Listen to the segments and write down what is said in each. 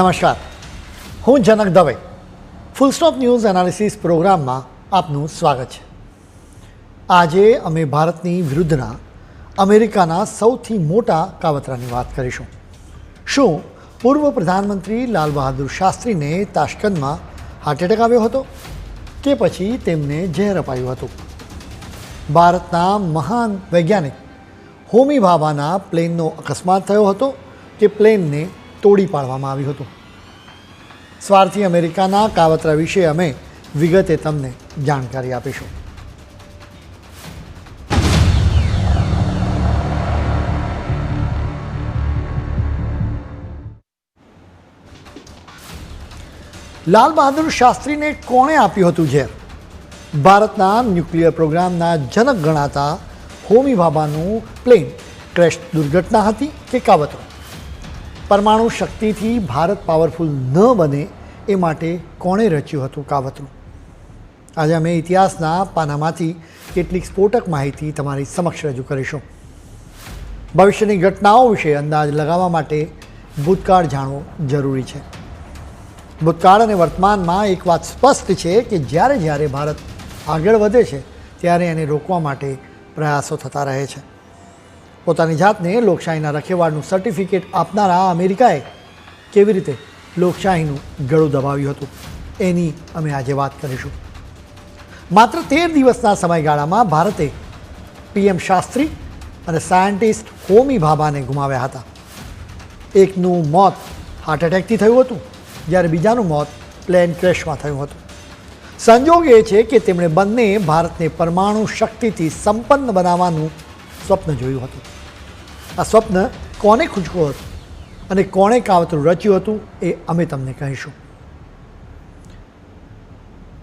નમસ્કાર. હું Janak Dave. Full stop news analysis પ્રોગ્રામમાં આપનું સ્વાગત છે. આજે અમે ભારતની વિરુદ્ધના અમેરિકાના સૌથી મોટા કાવતરાની વાત કરીશું. શું પૂર્વ પ્રધાનમંત્રી લાલ બહાદુર શાસ્ત્રીને તાશ્કંદમાં હાર્ટ એટેક આવ્યો હતો કે પછી તેમને ઝેર અપાયું હતું? ભારતના મહાન વૈજ્ઞાનિક હોમી ભાભાના પ્લેનનો અકસ્માત થયો હતો કે પ્લેનને તોડી પાડવામાં આવ્યું હતું. સ્વાર્થી અમેરિકાના કાવતરા વિશે અમે વિગતે તમને જાણકારી આપીશું. લાલ બહાદુર શાસ્ત્રીને કોણે આપ્યું હતું ઝેર? ભારતના ન્યુક્લિયર પ્રોગ્રામના જનક ગણાતા હોમી ભાભાનું પ્લેન ક્રેશ દુર્ઘટના હતી કે કાવતરો? પરમાણુ શક્તિથી ભારત પાવરફુલ ન બને એ માટે કોણે રચ્યું હતું કાવતરું? આજે અમે ઇતિહાસના પાનામાંથી કેટલીક સ્ફોટક માહિતી તમારી સમક્ષ રજૂ કરીશું. ભવિષ્યની ઘટનાઓ વિશે અંદાજ લગાવવા માટે ભૂતકાળ જાણવો જરૂરી છે. ભૂતકાળ અને વર્તમાનમાં એક વાત સ્પષ્ટ છે કે જ્યારે જ્યારે ભારત આગળ વધે છે, ત્યારે એને રોકવા માટે પ્રયાસો થતા રહે છે. પોતાની જાતને લોકશાહીના રખેવાળનું સર્ટિફિકેટ આપનારા અમેરિકાએ કેવી રીતે લોકશાહીનું ગળું દબાવ્યું હતું? એની અમે આજે વાત કરીશું. માત્ર તેર દિવસના સમયગાળામાં ભારતે પીએમ શાસ્ત્રી અને સાયન્ટિસ્ટ હોમી ભાભાને ગુમાવ્યા હતા. એકનું મોત હાર્ટ એટેકથી થયું હતું, જ્યારે બીજાનું મોત પ્લેન ક્રેશમાં થયું હતું. સંજોગ એ છે કે તેમણે બંને ભારતને પરમાણુ શક્તિથી સંપન્ન બનાવવાનું સ્વપ્ન જોયું હતું. આ સ્વપ્ન કોને ખૂંચવું હતું અને કોણે કાવતરું રચ્યું હતું એ અમે તમને કહીશું.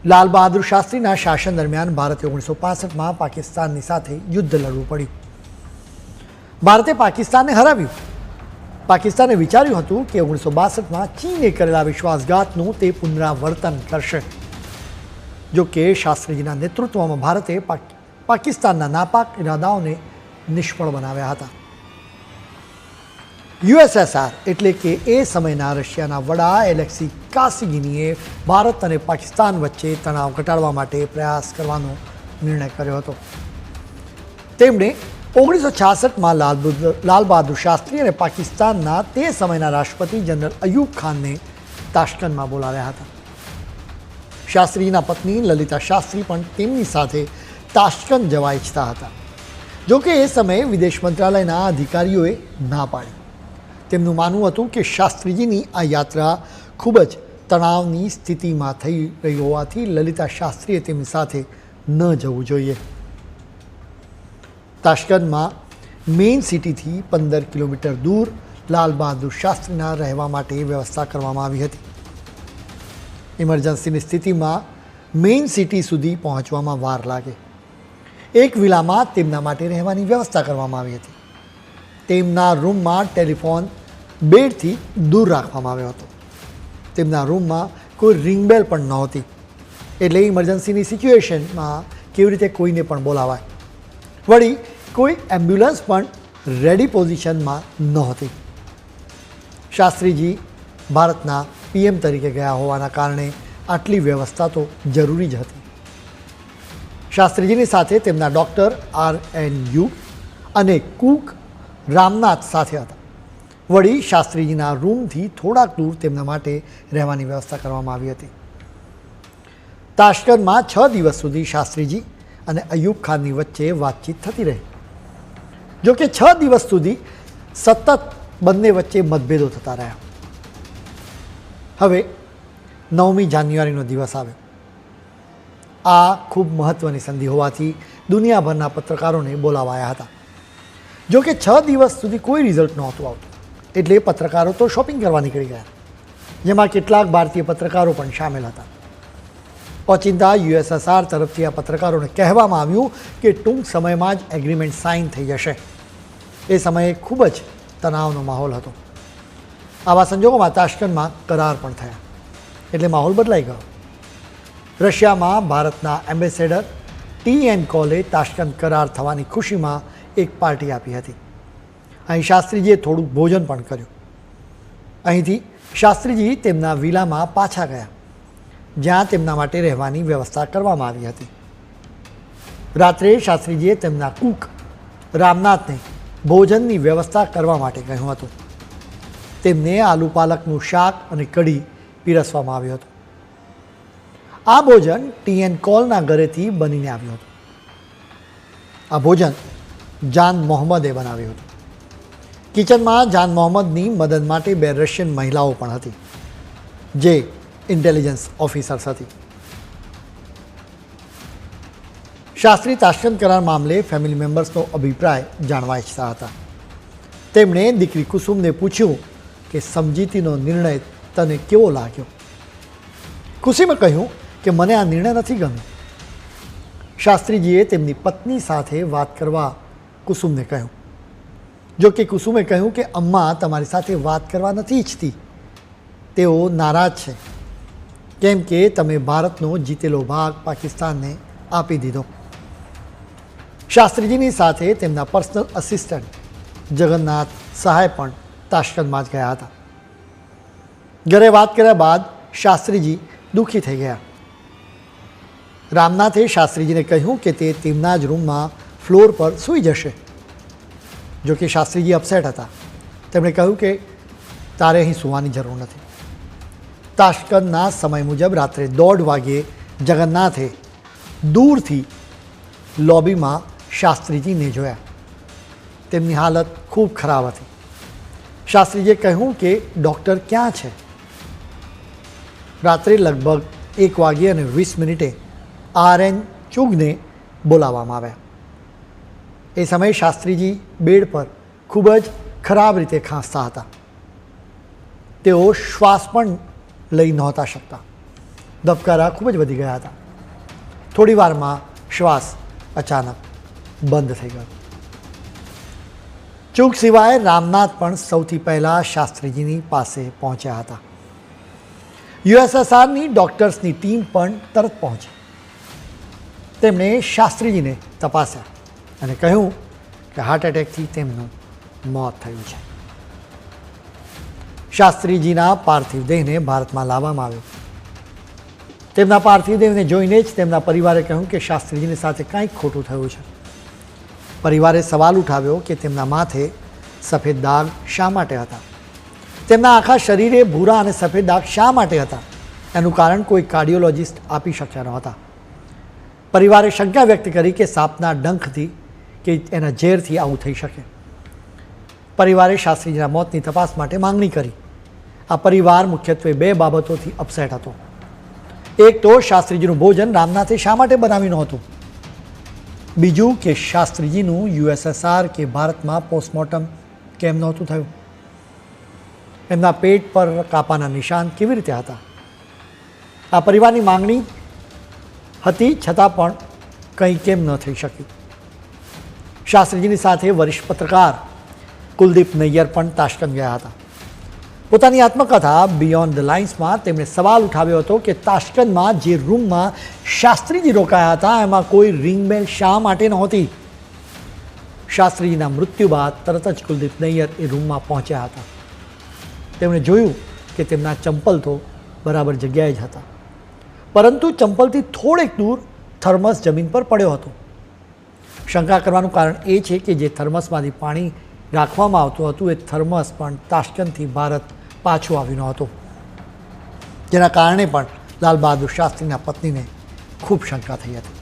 લાલ બહાદુર શાસ્ત્રીના શાસન દરમિયાન ભારતે ઓગણીસો પાસઠમાં પાકિસ્તાનની સાથે યુદ્ધ લડવું પડ્યું. ભારતે પાકિસ્તાનને હરાવ્યું. પાકિસ્તાને વિચાર્યું હતું કે ઓગણીસો બાસઠમાં ચીને કરેલા વિશ્વાસઘાતનું તે પુનરાવર્તન કરશે. જો કે શાસ્ત્રીજીના નેતૃત્વમાં ભારતે પાકિસ્તાનના નાપાક ઇરાદાઓને નિષ્ફળ બનાવ્યા હતા. યુએસએસઆર એટલે કે એ સમયના રશિયાના વડા એલેક્સી કાસિગીનીએ ભારત અને પાકિસ્તાન વચ્ચે તણાવ ઘટાડવા માટે પ્રયાસ કરવાનો નિર્ણય કર્યો હતો. તેમણે ઓગણીસો છાસઠમાં લાલ બહાદુર શાસ્ત્રી અને પાકિસ્તાનના તે સમયના રાષ્ટ્રપતિ જનરલ અયુબ ખાનને તાશ્કંદમાં બોલાવ્યા હતા. શાસ્ત્રીના પત્ની લલિતા શાસ્ત્રી પણ તેમની સાથે તાશ્કંદ જવા ઈચ્છતા હતા. જોકે એ સમયે વિદેશ મંત્રાલયના અધિકારીઓએ ના પાડી. તેમનું માનવું હતું કે શાસ્ત્રીજીની આ યાત્રા ખૂબ જ તણાવની સ્થિતિમાં થઈ રહી હોવાથી લલિતા શાસ્ત્રીએ તેમની સાથે ન જવું જોઈએ. તાશ્કંદમાં મેઇન સિટીથી પંદર કિલોમીટર દૂર લાલ બહાદુર શાસ્ત્રીના રહેવા માટે વ્યવસ્થા કરવામાં આવી હતી. ઇમરજન્સીની સ્થિતિમાં મેઇન સિટી સુધી પહોંચવામાં વાર લાગે. એક વિલામાં તેમના માટે રહેવાની વ્યવસ્થા કરવામાં આવી હતી. તેમના રૂમમાં ટેલિફોન બેડથી દૂર રાખવામાં આવ્યો હતો. તેમના રૂમમાં કોઈ રિંગબેલ પણ નહોતી. એટલે ઇમરજન્સીની સિચ્યુએશનમાં કેવી રીતે કોઈને પણ બોલાવાય? વળી, કોઈ એમ્બ્યુલન્સ પણ રેડી પોઝિશનમાં નહોતી. શાસ્ત્રીજી ભારતના પીએમ તરીકે ગયા હોવાના કારણે આટલી વ્યવસ્થા તો જરૂરી જ હતી. શાસ્ત્રીજીની સાથે તેમના ડૉક્ટર આર એન યુ અને કુક રામનાથ સાથે હતા. વળી શાસ્ત્રીજીના રૂમથી થોડાક દૂર તેમના માટે રહેવાની વ્યવસ્થા કરવામાં આવી હતી. તાશ્કરમાં છ દિવસ સુધી શાસ્ત્રીજી અને અયુબ ખાનની વચ્ચે વાતચીત થતી રહી. જો કે છ દિવસ સુધી સતત બંને વચ્ચે મતભેદો થતા રહ્યા. હવે નવમી જાન્યુઆરીનો દિવસ આવ્યો. આ ખૂબ મહત્ત્વની સંધિ હોવાથી દુનિયાભરના પત્રકારોને બોલાવાયા હતા. જો કે છ દિવસ સુધી કોઈ રિઝલ્ટ નહોતું આવતું. એટલે પત્રકારો તો શોપિંગ કરવા નીકળી ગયા. જેમાં કેટલાક ભારતીય પત્રકારો પણ સામેલ હતા. ઓચિંતા યુએસએસઆર તરફથી આ પત્રકારોને કહેવામાં આવ્યું કે ટૂંક સમયમાં જ એગ્રીમેન્ટ સાઇન થઈ જશે. એ સમયે ખૂબ જ તણાવનો માહોલ હતો. આવા સંજોગોમાં તાશ્કંદમાં કરાર પણ થયા. એટલે માહોલ બદલાઈ ગયો. રશિયામાં ભારતના ambassador T N Kaul Tashkent કરાર થવાની ખુશીમાં એક પાર્ટી આપી હતી. અહીં શાસ્ત્રીજીએ થોડું ભોજન પણ કર્યું. અહીંથી શાસ્ત્રીજી તેમના વિલામાં પાછા ગયા, જ્યાં તેમના માટે રહેવાની વ્યવસ્થા કરવામાં આવી હતી. રાત્રે શાસ્ત્રીજીએ તેમના કૂક રામનાથને ભોજનની વ્યવસ્થા કરવા માટે કહ્યું હતું. તેમને આલુ પાલકનું શાક અને કઢી પીરસવામાં આવ્યું હતું. આ ભોજન ટી એન કોલના ઘરેથી બનીને આવ્યું હતું. આ ભોજન જાન મોહમ્મદે બનાવ્યું હતું. કિચનમાં જાન મોહમ્મદની મદદ માટે બે રશિયન મહિલાઓ પણ હતી, જે ઇન્ટેલિજન્સ ઓફિસર્સ હતી. શાસ્ત્રી તાશ્કંદ કરાર મામલે ફેમિલી મેમ્બર્સનો અભિપ્રાય જાણવા ઈચ્છતા હતા. તેમણે દીકરી કુસુમને પૂછ્યું કે સમજીતીનો નિર્ણય તને કેવો લાગ્યો? કુસુમે કહ્યું કે મને આ નિર્ણય નથી ગમ્યો. શાસ્ત્રીજીએ તેમની પત્ની સાથે વાત કરવા કુસુમને કહ્યું. જો કે કુસુમે કહ્યું કે અમ્મા તમારી સાથે વાત કરવા નથી ઈચ્છતી. તેઓ નારાજ છે. કેમ કે તમે ભારતનો જીતેલો ભાગ પાકિસ્તાનને આપી દીધો. શાસ્ત્રીજીની સાથે તેમના પર્સનલ અસિસ્ટન્ટ જગન્નાથ સહાય પણ તાશ્કંદમાં જ ગયા હતા. ઘરે વાત કર્યા બાદ શાસ્ત્રીજી દુઃખી થઈ ગયા. રામનાથે શાસ્ત્રીજીને કહ્યું કે તે તેમના જ રૂમમાં ફ્લોર પર સૂઈ જશે. જો કે શાસ્ત્રીજી અપસેટ હતા. તેમણે કહ્યું કે તારે અહીં સૂવાની જરૂર નથી. તાશ્કંદના સમય મુજબ રાત્રે દોઢ વાગ્યે જગન્નાથે દૂરથી લોબીમાં શાસ્ત્રીજીને જોયા. તેમની હાલત ખૂબ ખરાબ હતી. શાસ્ત્રીજીએ કહ્યું કે ડૉક્ટર ક્યાં છે? રાત્રે લગભગ એક વાગ્યે અને વીસ મિનિટે આર એન ચુગને બોલાવવામાં આવ્યા એ સમયે શાસ્ત્રીજી બેડ પર ખૂબ જ ખરાબ રીતે ખાંસતા હતા. તેઓ શ્વાસ પણ લઈ નહોતા શકતા. ધબકારા ખૂબ જ વધી ગયા હતા. થોડી વારમાં શ્વાસ અચાનક બંધ થઈ ગયો. ચૂક સિવાય રામનાથ પણ સૌથી પહેલાં શાસ્ત્રીજીની પાસે પહોંચ્યા હતા. યુએસએસઆરની ડૉક્ટર્સની ટીમ પણ તરત પહોંચી. તેમણે શાસ્ત્રીજીને તપાસ્યા અને કહ્યું કે હાર્ટ એટેકથી તેમનું મોત થયું છે. શાસ્ત્રીજીના પાર્થિવ દેહને ભારતમાં લાવવામાં આવ્યો. તેમના પાર્થિવ દેહને જોઈને જ તેમના પરિવારે કહ્યું કે શાસ્ત્રીજીની સાથે કાંઈક ખોટું થયું છે. પરિવારે સવાલ ઉઠાવ્યો કે તેમના માથે સફેદ દાગ શા માટે હતા? તેમના આખા શરીરે ભૂરા અને સફેદ દાગ શા માટે હતા? એનું કારણ કોઈ કાર્ડિયોલોજિસ્ટ આપી શક્યા નહોતા. પરિવારે શંકા વ્યક્ત કરી કે સાપના ડંખથી કે એના ઝેરથી આવું થઈ શકે. પરિવારે શાસ્ત્રીજીના મોતની તપાસ માટે માંગણી કરી. આ પરિવાર મુખ્યત્વે બે બાબતોથી અપસેટ હતો. એક તો શાસ્ત્રીજીનું ભોજન રામનાથે શા માટે બનાવ્યું નહોતું? બીજું કે શાસ્ત્રીજીનું યુએસએસઆર કે ભારતમાં પોસ્ટમોર્ટમ કેમ નહોતું થયું? એમના પેટ પર કાપાના નિશાન કેવી રીતે હતા? આ પરિવારની માંગણી હતી, છતાં પણ કંઈ કેમ ન થઈ શક્યું. શાસ્ત્રીજીની સાથે વરિષ્ઠ પત્રકાર કુલદીપ નૈયર પણ તાશ્કંદ ગયા હતા. પોતાની આત્મકથા બિયોન્ડ ધ લાઇન્સમાં તેમણે સવાલ ઉઠાવ્યો હતો કે તાશ્કંદમાં જે રૂમમાં શાસ્ત્રીજી રોકાયા હતા, એમાં કોઈ રિંગબેલ શા માટે નહોતી? શાસ્ત્રીજીના મૃત્યુ બાદ તરત જ કુલદીપ નૈયર એ રૂમમાં પહોંચ્યા હતા. તેમણે જોયું કે તેમના ચંપલ તો બરાબર જગ્યાએ જ હતા. પરંતુ ચંપલથી થોડેક દૂર થર્મસ જમીન પર પડ્યો હતો. શંકા કરવાનું કારણ એ છે કે જે થર્મસમાંથી પાણી રાખવામાં આવતું હતું, એ થર્મસ પણ તાશ્કંદથી ભારત પાછું આવ્યું ન હતું. જેના કારણે પણ લાલ બહાદુર શાસ્ત્રીના પત્નીને ખૂબ શંકા થઈ હતી.